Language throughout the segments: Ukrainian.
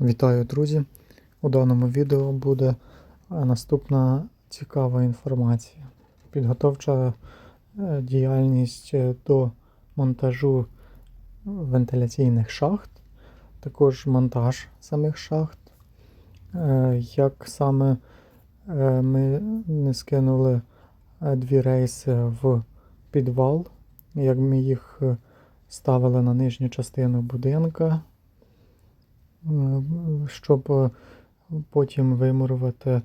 Вітаю, друзі! У даному відео буде е, наступна цікава інформація. Підготовча е, діяльність е, до монтажу вентиляційних шахт, також монтаж самих шахт. Як саме ми не скинули дві рейси в підвал, як ми їх ставили на нижню частину будинка. Щоб е, потім вимурувати е,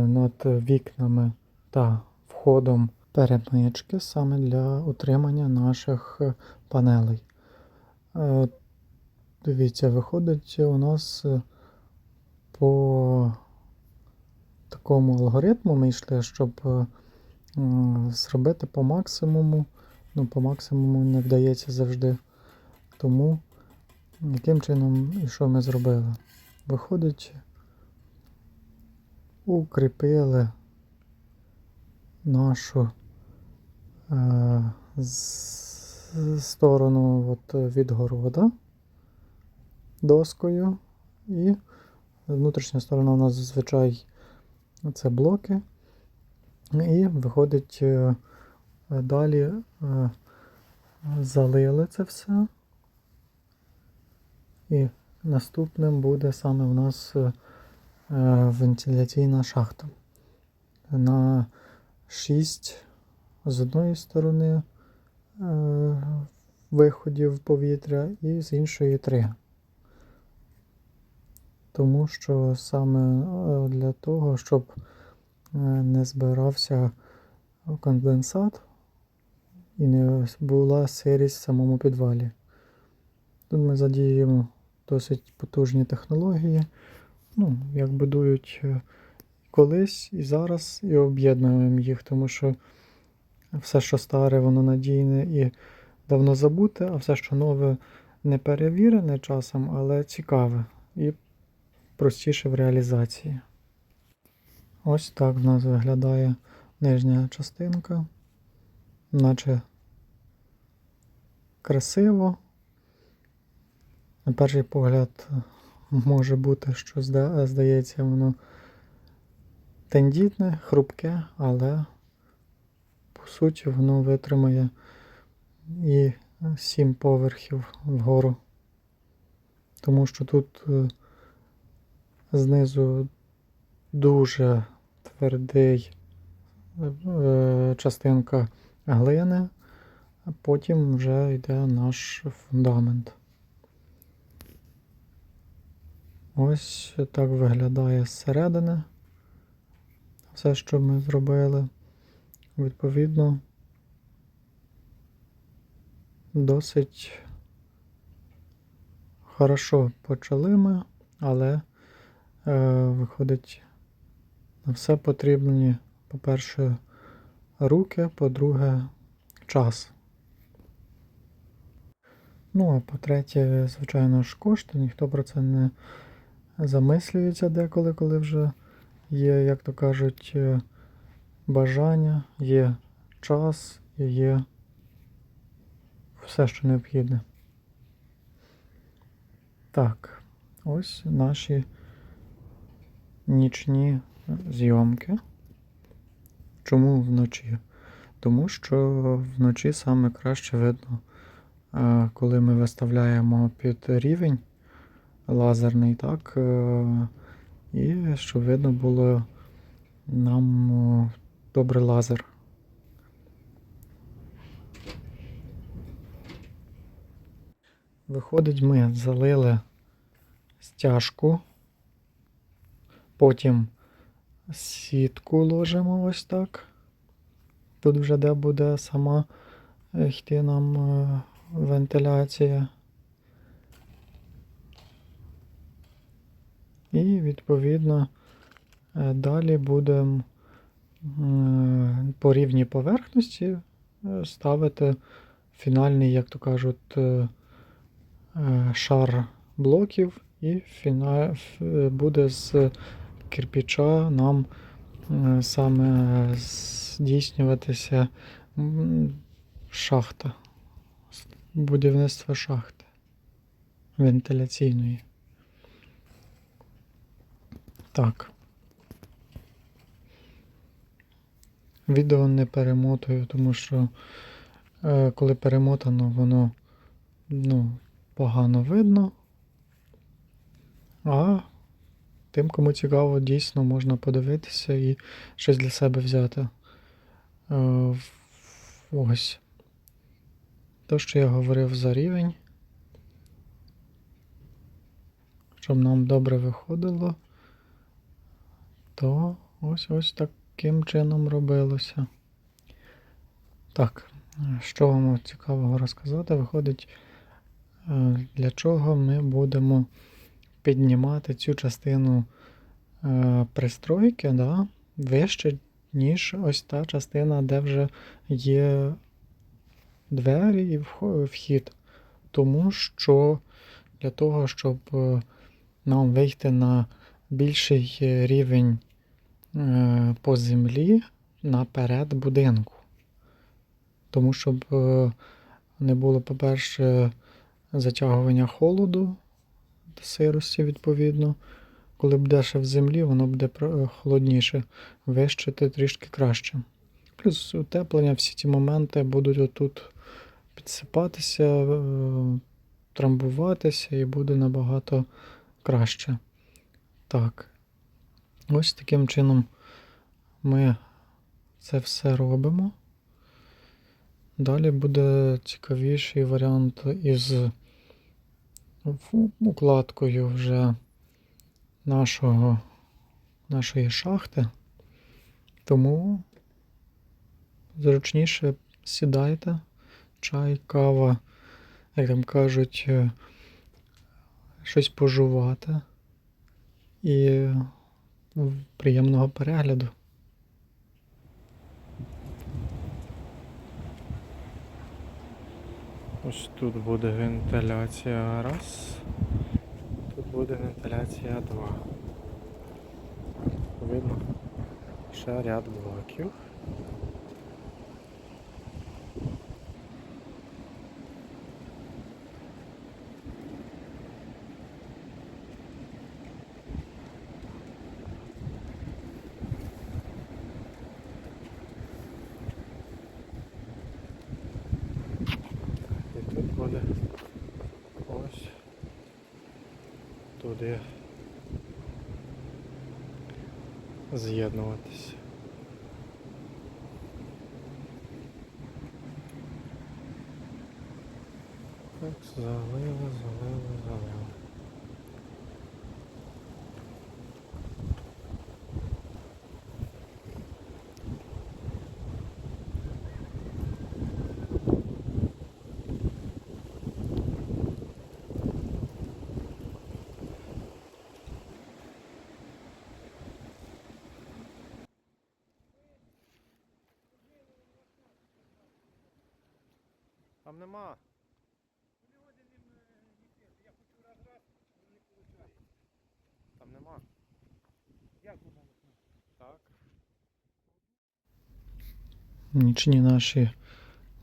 над вікнами та входом перемички саме для утримання наших е, панелей. Дивіться, виходить у нас по такому алгоритму ми йшли, щоб зробити по максимуму. Ну, по максимуму не вдається завжди. Тому яким чином і що ми зробили? Виходить, укріпили нашу е, сторону от, відгорода доскою, і внутрішня сторона у нас зазвичай це блоки. І виходить е, далі е, залили це все. І наступним буде саме в нас е, е, вентиляційна шахта. На 6 з одної сторони е, виходів повітря і з іншої 3. Тому що саме для того, щоб не збирався конденсат і не була сирість в самому підвалі. Тут ми задіємо досить потужні технології, ну, як будують е, колись і зараз, і об'єднуємо їх, тому що все, що старе, воно надійне і давно забуте, а все, що нове, не перевірене часом, але цікаве і простіше в реалізації. Ось так в нас виглядає нижня частинка, наче красиво. На перший погляд може бути, що здається воно тендітне, хрупке, але по суті воно витримає і сім поверхів вгору. Тому що тут е, знизу дуже твердий е, частинка глини, а потім вже йде наш фундамент. Ось так виглядає зсередини. Все, що ми зробили. Відповідно, досить хорошо почали ми, але е, виходить, на все потрібні, по-перше, руки, по-друге, час. Ну, а по-третє, звичайно ж, кошти. Ніхто про це не замислюється деколи, коли вже є, як то кажуть, е, бажання, є час і є все, що необхідне. Так, ось наші нічні зйомки. Чому вночі? Тому що вночі саме краще видно, е, коли ми виставляємо під рівень лазерний, так, е, і щоб видно було нам о, добре лазер. Виходить, ми залили стяжку, потім сітку ложимо ось так. Тут вже де буде сама е, йти нам е, вентиляція. І відповідно е, далі будемо по рівній поверхності е, ставити фінальний, як то кажуть, е, шар блоків, і буде з кирпича нам саме здійснюватися шахта, будівництво шахти вентиляційної. Так. Відео не перемотую, тому що е, коли перемотано, воно ну, погано видно. А тим, кому цікаво, дійсно можна подивитися і щось для себе взяти. Е, ось. То, що я говорив за рівень. Щоб нам добре виходило, то ось ось таким чином робилося. Так, що вам цікавого розказати? Виходить, е, для чого ми будемо піднімати цю частину е, пристройки да, вище, ніж ось та частина, де вже є двері і вхід. Тому що для того, щоб е, нам вийти на більший е, рівень е, по землі наперед будинку. Тому щоб е, не було, по-перше, затягування холоду сирості, відповідно. Коли буде ще в землі, воно буде холодніше, вище трішки краще. Плюс утеплення, всі ці моменти будуть отут підсипатися, трамбуватися і буде набагато краще. Так. Ось таким чином ми це все робимо. Далі буде цікавіший варіант із укладкою вже нашого, нашої шахти. Тому зручніше сідайте, чай, кава, як там кажуть, е, щось пожувати і ну, приємного перегляду. Ось тут буде вентиляція раз. Тут буде вентиляція два. Видно ще ряд блоків. І тут буде ось туди з'єднуватися. Так, залили, залили, залили. Там нема. Я хочу розграти, але не виходить. Там нема. Так. Нічні наші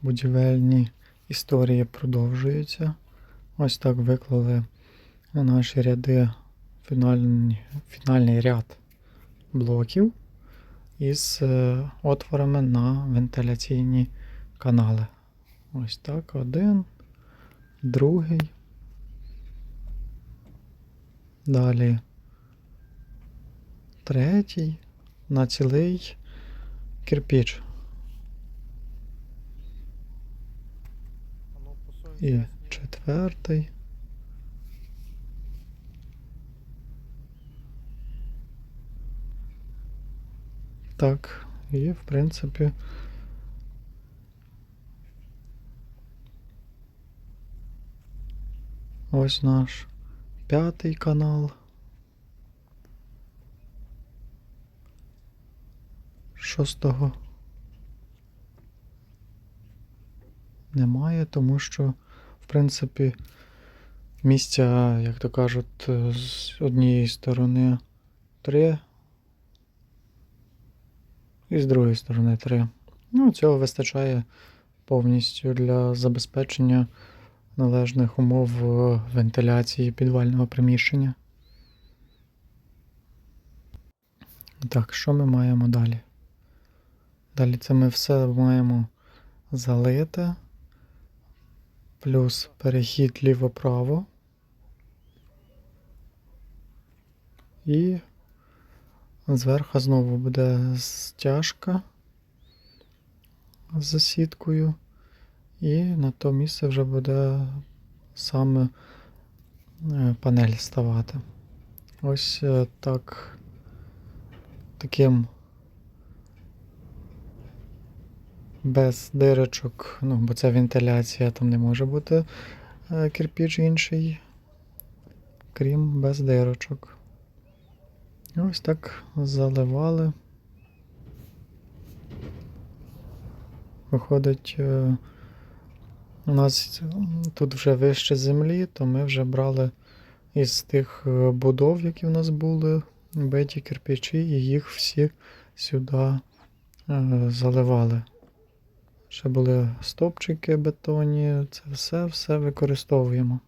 будівельні історії продовжуються. Ось так виклали на наші ряди фінальний, фінальний ряд блоків із е, отворами на вентиляційні канали. Ось так, один, другий. Далі третій на цілий кирпіч. І четвертий. Так, і в принципі. Ось наш п'ятий канал. Шостого немає, тому що, в принципі, місця, як то кажуть, з однієї сторони три. І з другої сторони три. Ну, цього вистачає повністю для забезпечення належних умов вентиляції підвального приміщення. Так, що ми маємо далі? Далі це ми все маємо залити, плюс перехід ліво-право. І зверху знову буде стяжка з сіткою. І на то місце вже буде саме е, панель ставати. Ось е, так таким без дирочок, ну, бо це вентиляція, там не може бути е, кирпіч інший, крім без дирочок. Ось так заливали. Виходить, у нас тут вже вище землі, то ми вже брали із тих е, будов, які в нас були, биті кирпичі, і їх всі сюди е, заливали. Ще були стопчики бетонні, це все, все використовуємо.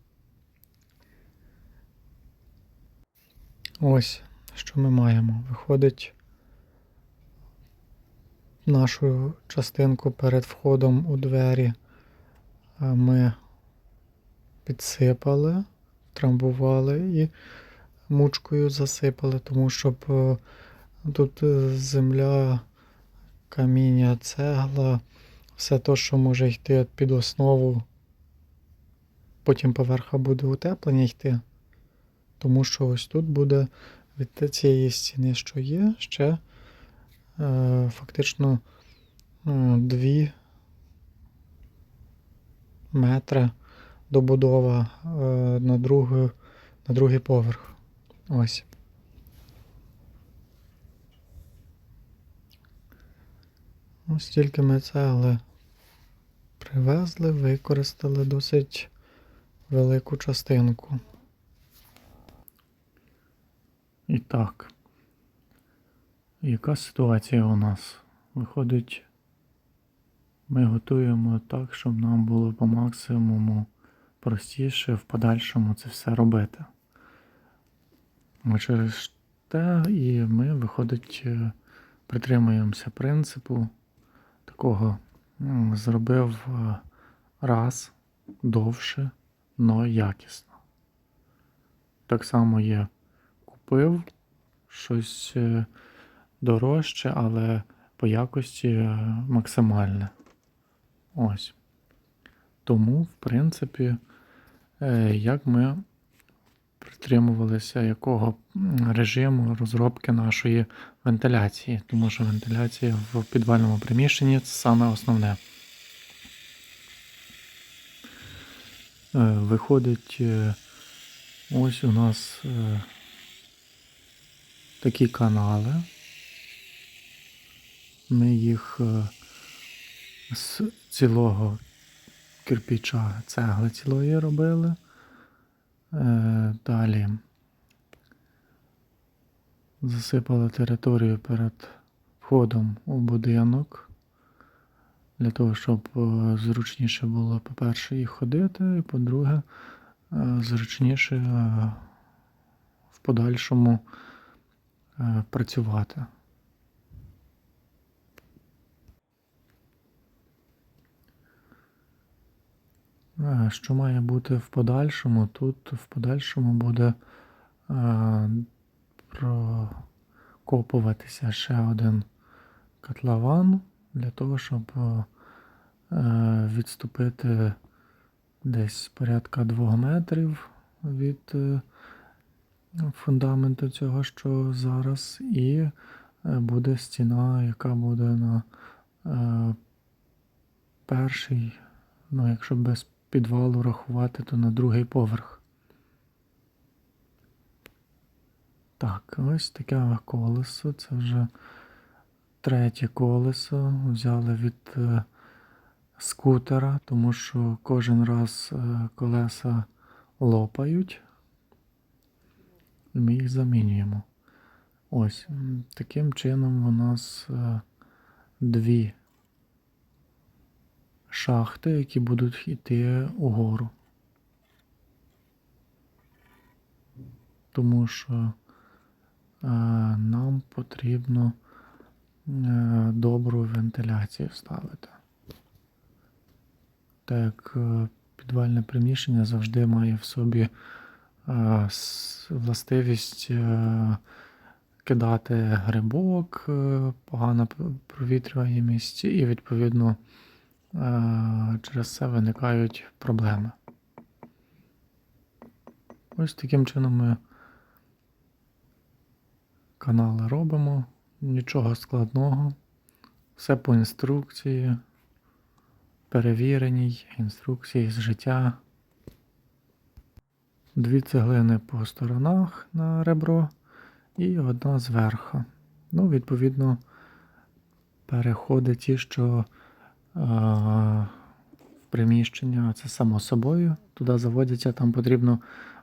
Ось, що ми маємо. Виходить, нашу частинку перед входом у двері ми підсипали, трамбували і мучкою засипали, тому щоб е, тут е, земля, каміння, цегла, все те, що може йти під основу, потім поверха буде утеплення йти. Тому що ось тут буде від цієї стіни, що є, ще е, фактично е, 2 метри добудова е, на, другу, на другий поверх. Ось. Ось тільки ми цегли привезли, використали досить велику частинку. І так, яка ситуація у нас? Виходить, ми готуємо так, щоб нам було по максимуму простіше в подальшому це все робити. А через те і ми, виходить, е, притримуємося принципу такого зробив е, раз довше, но якісно. Так само є купив щось е, дорожче, але по якості максимальне. Ось. Тому, в принципі, е, як ми притримувалися якого режиму розробки нашої вентиляції, тому що вентиляція в підвальному приміщенні це саме основне. Е, Виходить, е, ось у нас такі канали. Ми їх з цілого кирпича цегли цілої робили. Е, Далі засипали територію перед входом у будинок. Для того, щоб е, зручніше було, по-перше, і ходити, і по-друге, е, зручніше в подальшому працювати. Що має бути в подальшому? Тут в подальшому буде е, прокопуватися ще один котлован для того, щоб е, е, відступити десь порядка 2 метрів від е, фундаменту цього, що зараз, і е, буде стіна, яка буде на е, перший, ну, якщо без підвалу рахувати, то на другий поверх. Так, ось таке колесо. Це вже третє колесо. Взяли від е, скутера, тому що кожен раз е, колеса лопають. Ми їх замінюємо. Ось таким чином у нас е, дві шахти, які будуть йти угору. Тому що е, нам потрібно е, добру вентиляцію ставити. Так е, підвальне приміщення завжди має в собі е, властивість е, кидати грибок, е, погана провітрюваність, і відповідно через це виникають проблеми. Ось таким чином ми канали робимо, нічого складного, все по інструкції, перевіреній інструкції з життя. Дві цеглини по сторонах на ребро і одна зверху. Ну, відповідно, переходи ті, що е, в приміщення, це само собою. Туди заводяться, там потрібно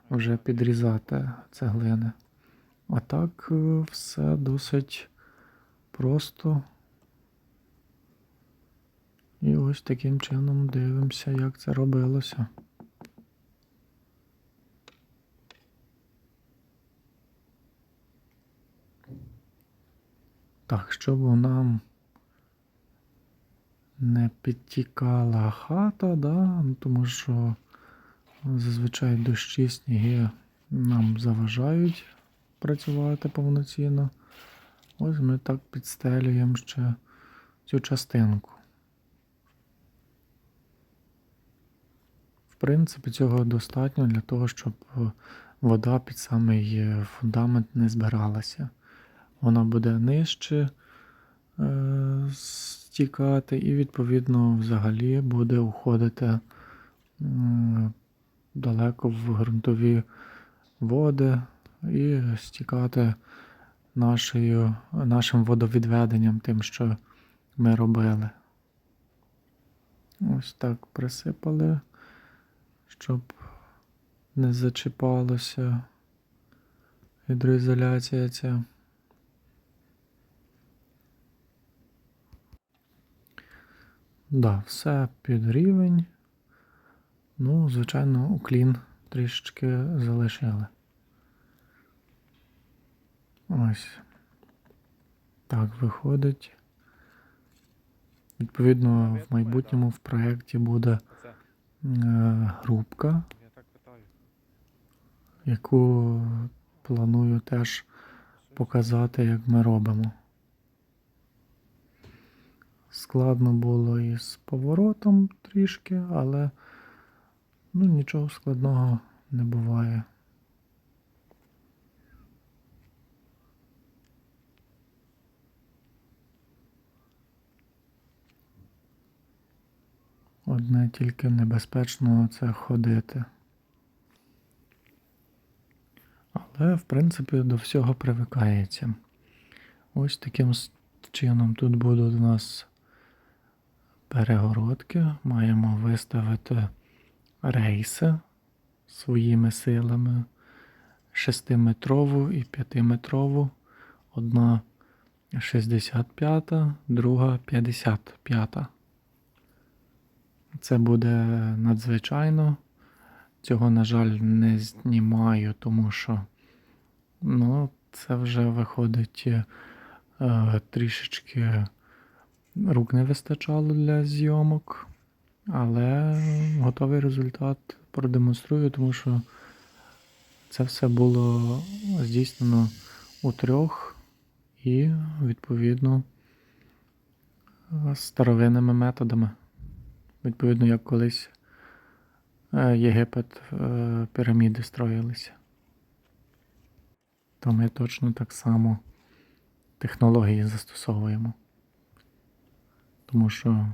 вже підрізати цеглини. А так е, все досить просто. І ось таким чином дивимося, як це робилося. Так, щоб нам не підтікала хата, да? ну, тому що зазвичай дощі, сніги нам заважають працювати повноцінно. Ось ми так підстелюємо ще цю частинку. В принципі, цього достатньо для того, щоб вода під самий фундамент не збиралася. Вона буде нижче е, стікати, і, відповідно, взагалі буде уходити далеко в ґрунтові води і стікати нашою, нашим водовідведенням, тим, що ми робили. Ось так присипали, щоб не зачіпалося гідроізоляція ця. Да, все під рівень. Ну, звичайно, уклін трішечки залишили. Ось. Так виходить. Відповідно, в майбутньому в проєкті буде е, грубка, яку планую теж показати, як ми робимо. Складно було і з поворотом трішки, але ну, нічого складного не буває. Одне тільки небезпечно це ходити. Але, в принципі, до всього привикається. Ось таким чином тут будуть у нас перегородки. Маємо виставити рейси своїми силами. 6-метрову і 5-метрову. Одна 65, друга 55. Це буде надзвичайно. Цього, на жаль, не знімаю, тому що ну, це вже виходить е, трішечки рук не вистачало для зйомок, але готовий результат продемонструю, тому що це все було здійснено у трьох і, відповідно, старовинними методами. Відповідно, як колись е, Єгипет е, піраміди строїлися. То ми точно так само технології застосовуємо. Тому що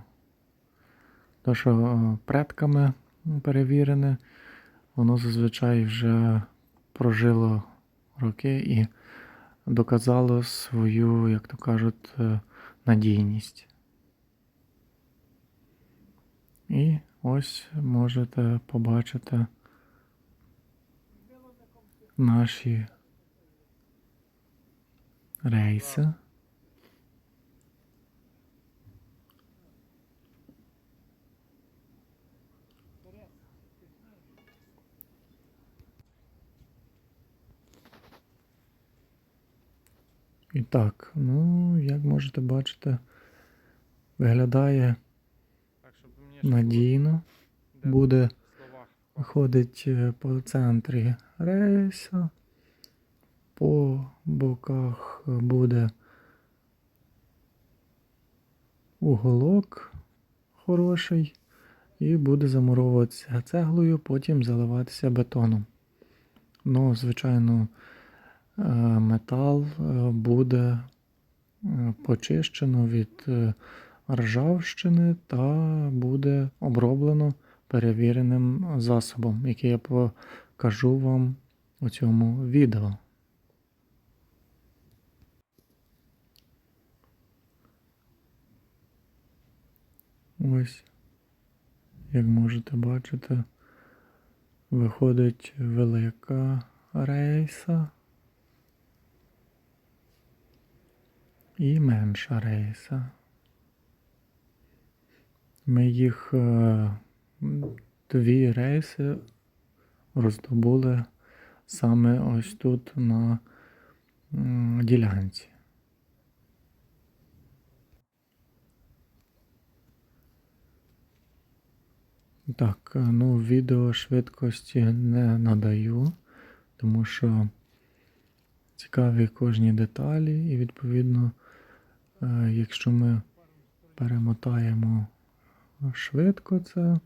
то, що е, предками перевірене, воно зазвичай вже прожило роки і доказало свою, як то кажуть, е, надійність. І ось можете побачити наші рейси. І так, ну, як можете бачити, виглядає надійно. Буде ходить е, по центрі рейса, по боках буде уголок хороший і буде замуровуватися цеглою, потім заливатися бетоном. Ну, звичайно, метал е, буде е, почищено від е, ржавщини та буде оброблено перевіреним засобом, який я покажу вам у цьому відео. Ось, як можете бачити, виходить велика рейса і менша рейса. Ми їх е, дві рейси роздобули саме ось тут на ділянці. Так, е, ну відео швидкості не надаю, тому що цікаві кожні деталі, і відповідно, якщо ми перемотаємо швидко це,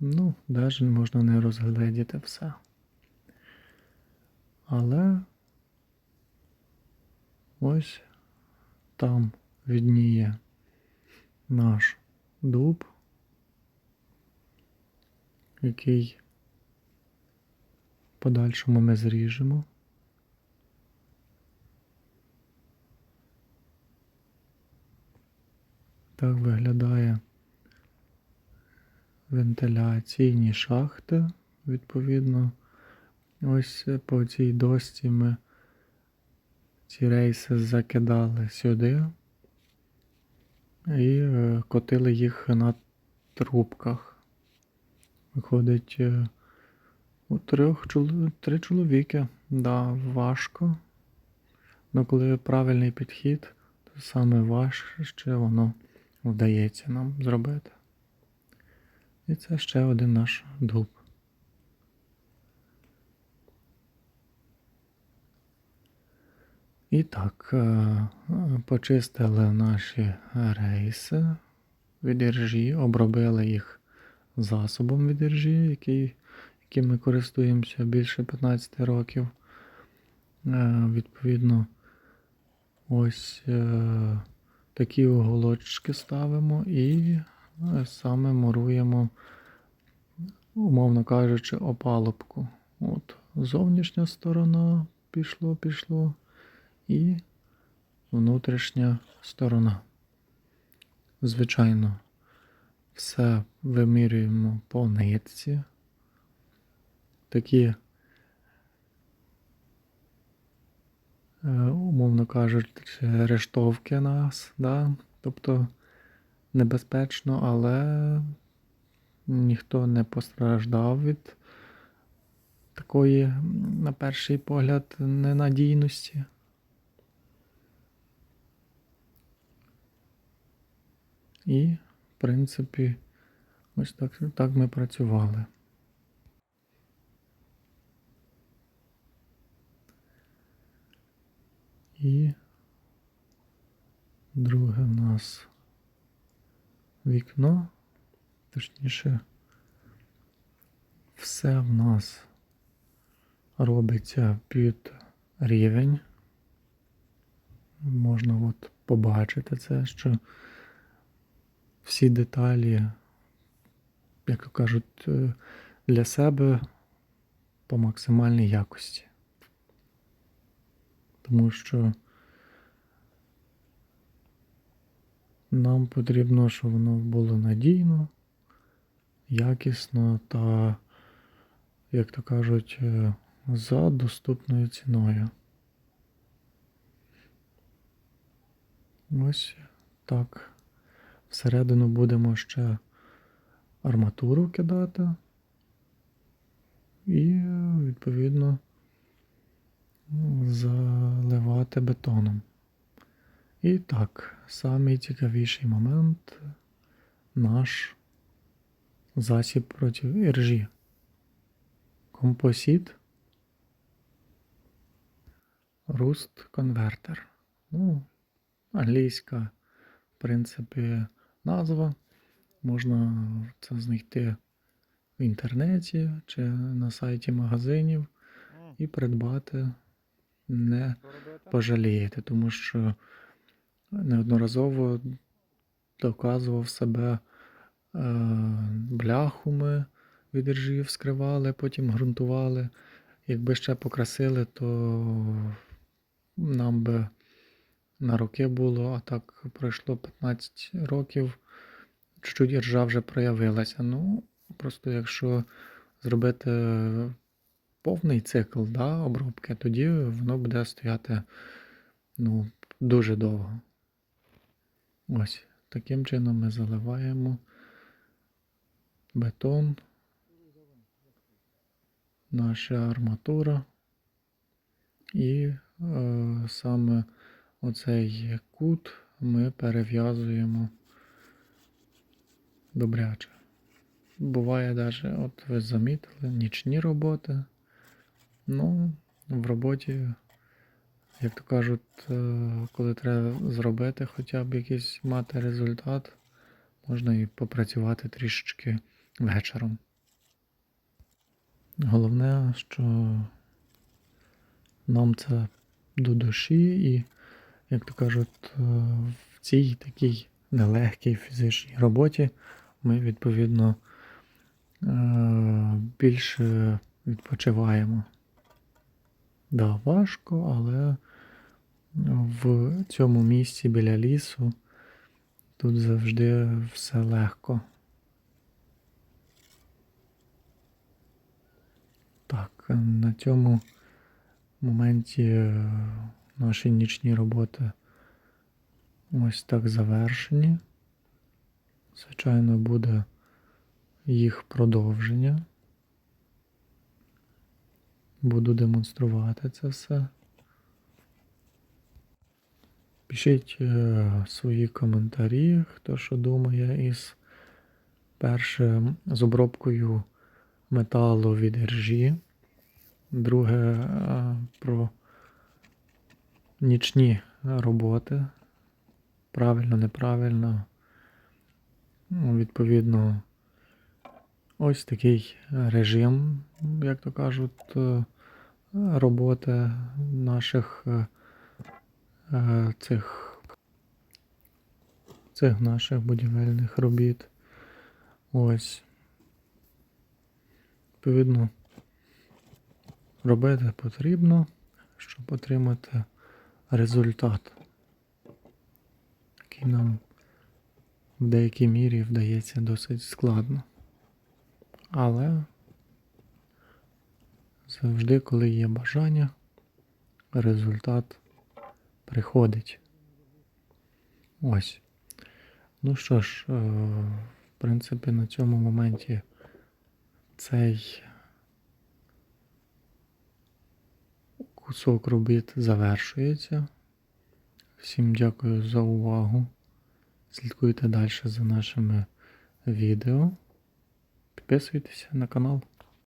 ну, навіть можна не розгледіти все. Але ось там відніє наш дуб, який подальшому ми зріжемо. Так виглядає вентиляційні шахти, відповідно. Ось по цій досці ми ці рейси закидали сюди і е, котили їх на трубках. Виходить е, у трьох три чоловіки. Да, важко. Ну коли правильний підхід, то саме важче воно вдається нам зробити. І це ще один наш дуб. І так, е, почистили наші рейси від іржі, обробили їх засобом від іржі, який, яким ми користуємося більше 15 років. Е, Відповідно, ось е, такі оголочки ставимо і е, саме муруємо, умовно кажучи, опалубку. От зовнішня сторона пішло, пішло і внутрішня сторона. Звичайно, все вимірюємо по нитці. Такі, умовно кажучи, рештовки нас, да? тобто небезпечно, але ніхто не постраждав від такої, на перший погляд, ненадійності. І, в принципі, ось так, так ми працювали. І друге в нас вікно, точніше, все в нас робиться під рівень. Можна от побачити це, що всі деталі, як то кажуть, е, для себе по максимальній якості. Тому що нам потрібно, щоб воно було надійно, якісно та, як то кажуть, е, за доступною ціною. Ось так. Всередину будемо ще арматуру кидати. І, відповідно, заливати бетоном. І так, самий цікавіший момент наш засіб проти іржі. Компосіт. Rust конвертер. Ну, англійська, в принципі, назва. Можна це знайти в інтернеті чи на сайті магазинів і придбати не пожалієте, тому що неодноразово доказував себе е, бляху від іржів скривали, потім ґрунтували. Якби ще покрасили, то нам би на роки було, а так пройшло 15 років, чуть-чуть іржа вже проявилася. Ну, просто якщо зробити повний цикл да, обробки, тоді воно буде стояти ну, дуже довго. Ось таким чином ми заливаємо бетон, наша арматура. І е, саме оцей кут ми перев'язуємо добряче. Буває навіть, от ви замітили, нічні роботи. Ну, в роботі, як то кажуть, е, коли треба зробити хоча б якийсь мати результат, можна і попрацювати трішечки вечором. Головне, що нам це до душі, і, як то кажуть, е, в цій такій нелегкій фізичній роботі ми відповідно е, більше відпочиваємо. Да, важко, але в цьому місці біля лісу тут завжди все легко. Так, на цьому моменті е, наші нічні роботи ось так завершені. Звичайно, буде їх продовження. Буду демонструвати це все. Пишіть е, свої коментарі, хто що думає із перше з обробкою металу від іржі. Друге е, про нічні роботи. Правильно, неправильно. Ну, відповідно, ось такий режим, як то кажуть, е, роботи наших е, е, цих, цих наших будівельних робіт. Ось. Відповідно, робити потрібно, щоб отримати результат, який нам в деякій мірі вдається досить складно. Але завжди, коли є бажання, результат приходить. Ось. Ну що ж, е, в принципі, на цьому моменті цей кусок робіт завершується. Всім дякую за увагу. Слідкуйте далі за нашими відео. Підписуйтеся на канал.